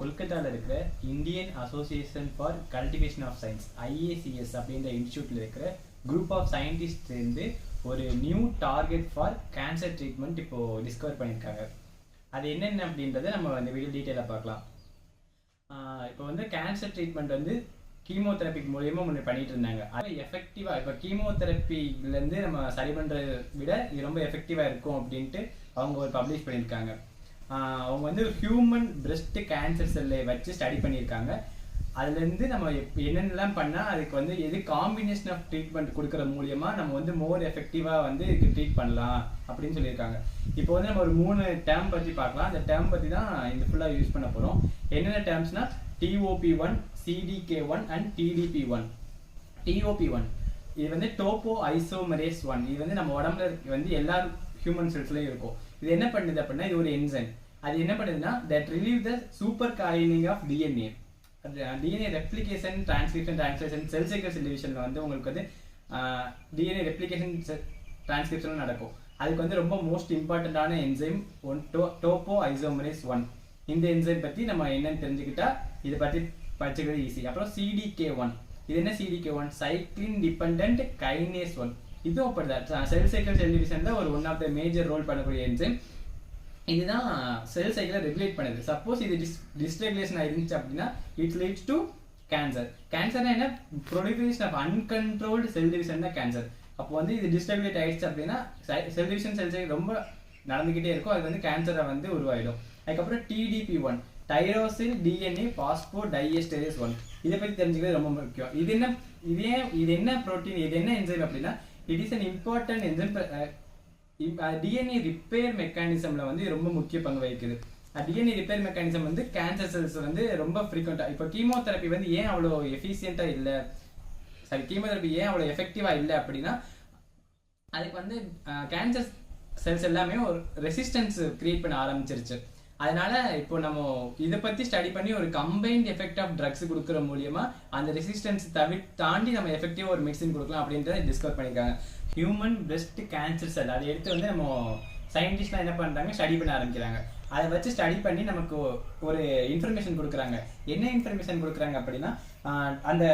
கொல்கத்தாவில் இருக்கிற Indian association for cultivation of science IACS அப்படின்ற இன்ஸ்டியூட்டில் இருக்கிற குரூப் ஆஃப் சயின்டிஸ்ட் இருந்து ஒரு new target for cancer treatment இப்போ டிஸ்கவர் பண்ணியிருக்காங்க. அது என்னென்ன அப்படின்றத நம்ம இந்த வீடியோ டீட்டெயிலாக பார்க்கலாம். இப்போ வந்து கேன்சர் ட்ரீட்மெண்ட் வந்து கீமோதெரப்பி மூலயமா முன்னே பண்ணிட்டு இருந்தாங்க. அது எஃபெக்டிவாக இப்போ கீமோதெரப்பிலேருந்து நம்ம சரி பண்ணுறதை விட இது ரொம்ப எஃபெக்டிவாக இருக்கும் அப்படின்ட்டு அவங்க ஒரு பப்ளிஷ் பண்ணியிருக்காங்க. அவங்க வந்து ஹியூமன் பிரெஸ்ட் கேன்சர் செல்லை வச்சு ஸ்டடி பண்ணியிருக்காங்க. அதுலேருந்து நம்ம என்னென்னலாம் பண்ணால் அதுக்கு வந்து எது காம்பினேஷன் ஆஃப் ட்ரீட்மெண்ட் கொடுக்குற மூலியமாக நம்ம வந்து மோர் எஃபெக்டிவாக வந்து இதுக்கு ட்ரீட் பண்ணலாம் அப்படின்னு சொல்லியிருக்காங்க. இப்போ வந்து நம்ம ஒரு மூணு டேர்ம் பற்றி பார்க்கலாம். அந்த டேர்ம் பற்றி தான் இந்த ஃபுல்லாக யூஸ் பண்ண போகிறோம் என்னென்ன டேர்ம்ஸ்னா TOP one CDK one and TDP one TOP one இது வந்து டோப்போ ஐசோமரேஸ் ஒன் இது வந்து நம்ம உடம்புல வந்து எல்லா ஹியூமன் செல்ஸ்லயும் இருக்கும். இது என்ன பண்ணுது அப்படின்னா இது ஒரு என்சைம் அது என்ன பண்ணுதுன்னா that relieve the super coiling of DNA DNA replication transcription translation cell cycle டிவிஷனில் வந்து உங்களுக்கு வந்து டிஎன்ஏ ரெப்ளிகேஷன் டிரான்ஸ்கிரிப்ஷன் நடக்கும். அதுக்கு வந்து ரொம்ப மோஸ்ட் இம்பார்ட்டண்ட்டான enzyme one to topoisomerase one இந்த என்சைம் பற்றி நம்ம என்னன்னு தெரிஞ்சுக்கிட்டா இதை பற்றி படிச்சுக்கிறது ஈஸி அப்புறம் சிடிகே ஒன் இது என்ன CDK one cyclin depend kinase one இதுவும் அப்படிதான். செல் சைக்கிள் செல் டிவிஷனில் ஒரு one of the major role பண்ணக்கூடிய என்சைம் இதுதான் செல் சைக்கிளை ரெகுலேட் பண்ணுது. சப்போஸ் இது டிஸ் டிஸ்ரெகுலேஷன் ஆயிருந்துச்சு அப்படின்னா இட் லீட்ஸ் டு கேன்சர் கேன்சர்னா என்ன? Production of uncontrolled cell division தான் கேன்சர் அப்போ வந்து இது டிஸ்ரெகுலேட் ஆயிடுச்சு அப்படின்னா செல் டிவிஷன் செல் சைக்கிள் ரொம்ப நடந்துக்கிட்டே இருக்கும். அது வந்து கேன்சரை வந்து உருவாயிடும். அதுக்கப்புறம் TDP one tyrosyl DNA phosphodiesterase one இதை பற்றி தெரிஞ்சுக்கிறது ரொம்ப முக்கியம். இது என்ன இது ஏன் இது என்ன ப்ரோட்டீன் இது என்ன என்சைம் அப்படின்னா it is an important engine DNA repair மெக்கானிசம்ல வந்து ரொம்ப முக்கிய பங்கு வகிக்குது. டிஎன்ஏ ரிப்பேர் மெக்கானிசம் வந்து கேன்சர் செல்ஸ் வந்து ரொம்ப ஃப்ரீக்வெண்ட்டாக இப்போ கீமோதெரப்பி வந்து ஏன் அவ்வளோ எஃபிஷியண்ட்டாக இல்லை? சாரி கீமோதெரப்பி ஏன் அவ்வளோ எஃபெக்டிவாக இல்லை அப்படின்னா அதுக்கு வந்து uh, கேன்சர் செல்ஸ் எல்லாமே ஒரு ரெசிஸ்டன்ஸ் கிரியேட் பண்ண ஆரம்பிச்சிருச்சு. அதனால இப்போ நம்ம இதை பத்தி ஸ்டடி பண்ணி ஒரு கம்பைன்ட் எஃபெக்ட் ஆஃப் ட்ரக்ஸ் கொடுக்குற மூலியமா அந்த ரெசிஸ்டன்ஸ் தவி தாண்டி நம்ம எஃபெக்டிவா ஒரு மெடிசின் கொடுக்கலாம் அப்படின்றத டிஸ்கஸ் பண்ணியிருக்காங்க ஹியூமன் பெஸ்ட் கேன்சர் செல் அதை எடுத்து வந்து நம்ம சயின்டிஸ்ட்லாம் என்ன பண்றாங்க? ஸ்டடி பண்ண ஆரம்பிக்கிறாங்க. அதை வச்சு ஸ்டடி பண்ணி நமக்கு ஒரு இன்ஃபர்மேஷன் கொடுக்குறாங்க. என்ன இன்ஃபர்மேஷன் கொடுக்குறாங்க அப்படின்னா அந்த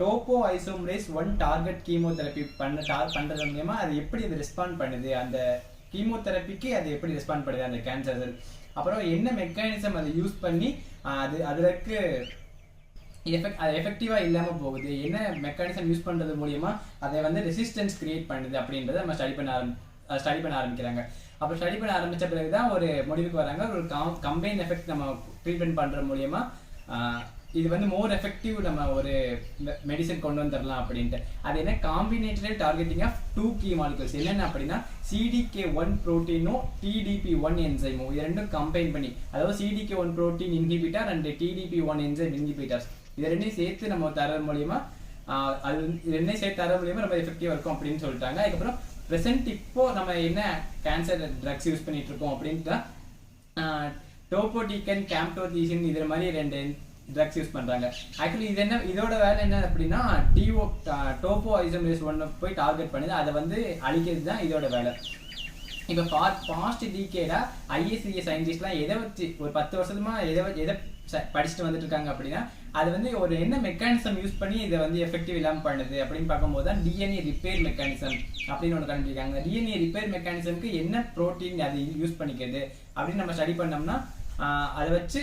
topo isomerase one target chemotherapy பண்ண டார் பண்றது மூலியமா அது எப்படி அது ரெஸ்பாண்ட் பண்ணுது? அந்த கீமோதெரப்பிக்கு அது எப்படி ரெஸ்பாண்ட் பண்ணுது? அந்த கேன்சர் செல் அப்புறம் என்ன மெக்கானிசம் அதை யூஸ் பண்ணி அது அதற்கு எஃபெக்ட் அது எஃபெக்டிவாக இல்லாமல் போகுது. என்ன மெக்கானிசம் யூஸ் பண்ணுறது மூலியமா அதை வந்து ரெசிஸ்டன்ஸ் கிரியேட் பண்ணுது அப்படின்றத நம்ம ஸ்டடி பண்ண ஆரம் ஸ்டடி பண்ண ஆரம்பிக்கிறாங்க. அப்போ ஸ்டடி பண்ண ஆரம்பிச்ச பிறகு தான் ஒரு முடிவுக்கு வராங்க. ஒரு கம்பைன் எஃபெக்ட் நம்ம ட்ரீட்மெண்ட் பண்ணுற மூலியமா இது வந்து மோர் எஃபெக்டிவ் நம்ம ஒரு மெடிசன் கொண்டு வந்துடலாம் அப்படின்ட்டு. அது என்ன? Combinated targeting of two key molecules என்னென்ன அப்படின்னா சிடிகே ஒன் ப்ரோட்டீனும் டிடிபி ஒன் என்சைமும் இது ரெண்டும் கம்பைன் பண்ணி அதாவது CDK one protein inhibitor and TDP one enzyme inhibitors இது ரெண்டையும் சேர்த்து நம்ம தர மூலியமா அது ரெண்டையும் சேர்த்து தர மூலியமா ரொம்ப எஃபெக்டிவாக இருக்கும் அப்படின்னு சொல்லிட்டாங்க. அதுக்கப்புறம் ப்ரெசென்ட் இப்போ நம்ம என்ன கேன்சர் ட்ரக்ஸ் யூஸ் பண்ணிட்டு இருக்கோம் அப்படின்ட்டு டோபோடிகன் கேம்டோதீசின் இது மாதிரி ரெண்டு ட்ரக்ஸ் யூஸ் பண்ணுறாங்க ஆக்சுவலி இது என்ன இதோட வேலை என்ன அப்படின்னா டிஓ டோப்போ ஐசோமரேஸ் ஒன்று போய் டார்கெட் பண்ணுது அதை வந்து அழிக்கிறது தான் இதோட வேலை. இப்போ பா பாஸ்ட் டிகேடாக ஐஎஸ்சிஏ சயின்டிஸ்ட்லாம் எதை வச்சு ஒரு பத்து வருஷமா எதை எதை ச- படிச்சுட்டு வந்துட்டு இருக்காங்க அப்படின்னா அது வந்து ஒரு என்ன மெக்கானிசம் யூஸ் பண்ணி இதை வந்து எஃபெக்டிவ் இல்லாமல் பண்ணுது அப்படின்னு பார்க்கும்போது தான் டிஎன்ஏ ரிப்பேர் மெக்கானிசம் அப்படின்னு ஒன்று கண்டுபிடிக்காங்க டிஎன்ஏ ரிப்பேர் மெக்கானிசம்க்கு என்ன ப்ரோட்டீன் அது யூஸ் பண்ணிக்கிறது அப்படின்னு நம்ம ஸ்டடி பண்ணோம்னா அதை வச்சு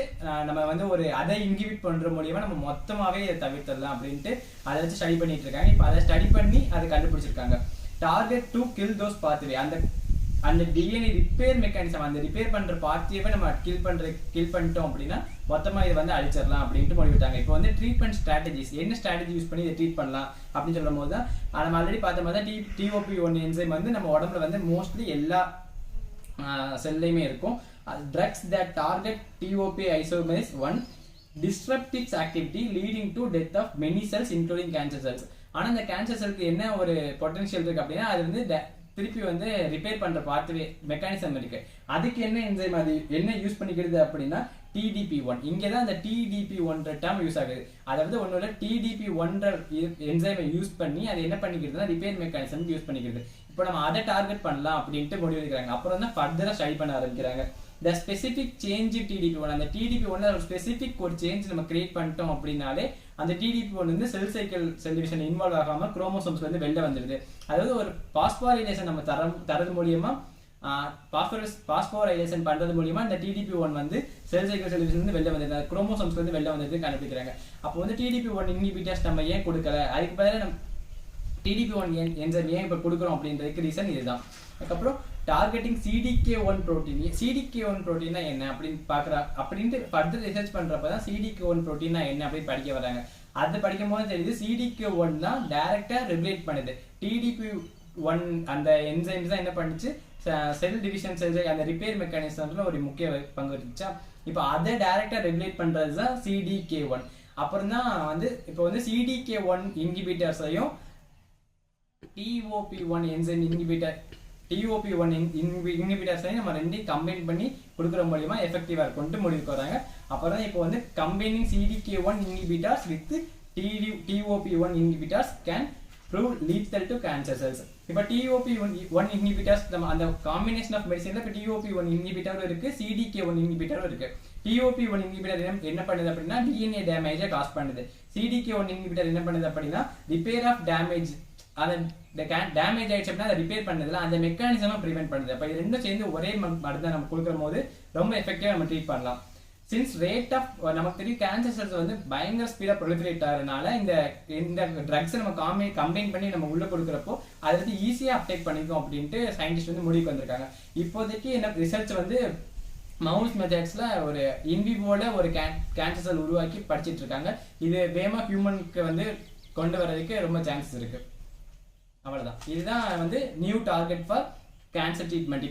நம்ம வந்து ஒரு அதை இன்கிபிட் பண்ற மூலியமா நம்ம மொத்தமாகவே இதை தவிர்த்திடலாம் அப்படின்ட்டு அதை வச்சு ஸ்டடி பண்ணிட்டு இருக்காங்க. இப்போ அதை ஸ்டடி பண்ணி அதை கண்டுபிடிச்சிருக்காங்க. Target to kill those pathway அந்த அந்த டிஎன்ஏ ரிப்பேர் மெக்கானிசம் அந்த ரிப்பேர் பண்ற பாத்தியவே நம்ம கில் பண்ற கில் பண்ணிட்டோம் அப்படின்னா மொத்தமா இதை வந்து அழிச்சிடலாம் அப்படின்ட்டு முடிவிட்டாங்க இப்போ வந்து ட்ரீட்மெண்ட் ஸ்ட்ராட்டஜிஸ் என்ன ஸ்ட்ராட்டஜி யூஸ் பண்ணி இதை ட்ரீட் பண்ணலாம் அப்படின்னு சொல்லும் போது தான் நம்ம ஆல்ரெடி பார்த்த மாதிரி தான் டி டிஓபி ஒன் என்சைம் வந்து நம்ம உடம்புல வந்து மோஸ்ட்லி எல்லா செல்லையுமே இருக்கும். Drugs that target TOP isomerase one disrupt its activity leading to death of many cells including cancer cells. ஆனால் இந்த கேன்சர் செல்க்கு என்ன ஒரு பொட்டன்ஷியல் இருக்கு அப்படின்னா அது வந்து ட- திருப்பி வந்து ரிப்பேர் பண்ணுற பார்த்துவே மெக்கானிசம் இருக்கு. அதுக்கு என்ன என்சைம் அது என்ன யூஸ் பண்ணிக்கிறது அப்படின்னா டிடிபி ஒன் இங்கே தான் அந்த டிடிபி ஒன்ற டேர்ம் யூஸ் ஆகுது. அதாவது ஒன்னோட டிடிபி ஒன்ற என்சைமை யூஸ் பண்ணி அது என்ன பண்ணிக்கிறதுனா ரிப்பேர் மெக்கானிசம் யூஸ் பண்ணிக்கிறது. இப்போ நம்ம அதை டார்கெட் பண்ணலாம் அப்படின்ட்டு முடிவு எடுக்கிறாங்க அப்புறம் தான் ஃபர்தராக ஸ்டடி பண்ண ஆரம்பிக்கிறாங்க. The specific change TDP one அந்த டிடிபி ஒன்ல ஒரு ஸ்பெசிஃபிக் ஒரு சேஞ்ச் நம்ம கிரியேட் பண்ணிட்டோம் அப்படின்னாலே அந்த டிடிபி ஒன் வந்து cell cycle cell division involve ஆகாமல் குரோமோசோம்ஸ் வந்து வெளில வந்துடுது அதாவது ஒரு பாஸ்பாரிலேஷன் நம்ம தர தரது மூலியமாக பாஸ்போரஸ் பாஸ்போரைலேஷன் பண்ணுறது மூலியமாக இந்த டிடிபி ஒன் வந்து செல் சைக்கிள் செல் வந்து வெளில வந்துடுது குரோமோசோம்ஸ் வந்து வெளில வந்தது கண்டுபிடிக்கிறாங்க. அப்போ வந்து டிடிபி ஒன் இன்ஹிபிட்டர்ஸ் நம்ம ஏன் கொடுக்கல? அதுக்கு பதிலாக நம்ம டிடிபி ஒன் என்சைம் ஏன் இப்போ கொடுக்குறோம் அப்படின்றதுக்கு ரீசன் இதுதான். அதுக்கப்புறம் targeting CDK one protein CDK one ப்ரோட்டீனா என்ன அப்படின்னு பார்க்குறா அப்படின்ட்டு ஃபர்தர் ரிசர்ச் பண்ணுறப்ப தான் சிடிகே ஒன் ப்ரோட்டீனா என்ன அப்படின்னு படிக்க வராங்க. அது படிக்கும் போது தெரியுது சிடிகே ஒன் தான் டைரக்டாக ரெகுலேட் பண்ணுது. டிடிபி ஒன் அந்த என்சைம்ஸ் தான் என்ன பண்ணுச்சு? செல் டிவிஷன் செல் அந்த ரிப்பேர் மெக்கானிசம்ல ஒரு முக்கிய பங்கு இருந்துச்சா இப்போ அதை டைரக்டாக ரெகுலேட் பண்ணுறது தான் சிடிகே ஒன் அப்புறம் தான் வந்து இப்போ வந்து CDK one இன்ஹிபிட்டர்ஸையும் TOP one enzyme inhibitor TOP one இன்ஹிபிட்டர்ஸையும் நம்ம ரெண்டையும் கம்பைன் பண்ணி கொடுக்குற மூலியமா எஃபெக்டிவாக இருக்கும்ட்டு முடிவுக்கு வராங்க. அப்புறம் தான் இப்போ வந்து combining CDK one inhibitors with TD TOP one inhibitors can prove lethal to cancer cells இப்போ டிஓபி ஒன் ஒன் இன்ஹிபிட்டர்ஸ் நம்ம அந்த காம்பினேஷன் ஆஃப் மெடிசன்ல இப்போ டிஓபி ஒன் இன்ஹிபிட்டரும் இருக்கு சிடிகே ஒன் இன்ஹிபிட்டரும் இருக்கு. டிஓபி ஒன் இன்ஹிபிட்டர் என்ன பண்ணுது அப்படின்னா டிஎன்ஏ டேமேஜை காஸ் பண்ணுது. சிடிகே ஒன் இன்ஹிபிட்டர் என்ன பண்ணுது அப்படின்னா ரிப்பேர் ஆஃப் டேமேஜ் அதை டேமேஜ் ஆயிடுச்சு அப்படின்னா அதை ரிப்பேர் பண்ணதுல அந்த மெக்கானிசமாக ப்ரிவென்ட் பண்ணுது. அப்போ இது ரெண்டும் சேர்ந்து ஒரே மருந்து நம்ம கொடுக்குற போது ரொம்ப எஃபெக்டிவாக நம்ம ட்ரீட் பண்ணலாம். சின்ஸ் ரேட் ஆஃப் நமக்கு தெரியும் கேன்சர் செல்ஸ் வந்து பயங்கர ஸ்பீடாக ப்ரொலிஃபரேட் ஆகிறதுனால இந்த இந்த ட்ரக்ஸை நம்ம காமி கம்பைன் பண்ணி நம்ம உள்ளே கொடுக்குறப்போ அதை வந்து ஈஸியாக அப்டேக் பண்ணிக்கும் அப்படின்ட்டு சயின்டிஸ்ட் வந்து முடிவுக்கு வந்திருக்காங்க. இப்போதைக்கு என்ன ரிசர்ச் வந்து மவுஸ் மெத்தட்ஸில் ஒரு இன்விவோட ஒரு கேன்சர் செல் உருவாக்கி படிச்சிட்டு இருக்காங்க. இது வேமா ஹியூமனுக்கு வந்து கொண்டு வர்றதுக்கு ரொம்ப சான்சஸ் இருக்குது அவ்வளோதான் இதுதான் வந்து new target for cancer treatment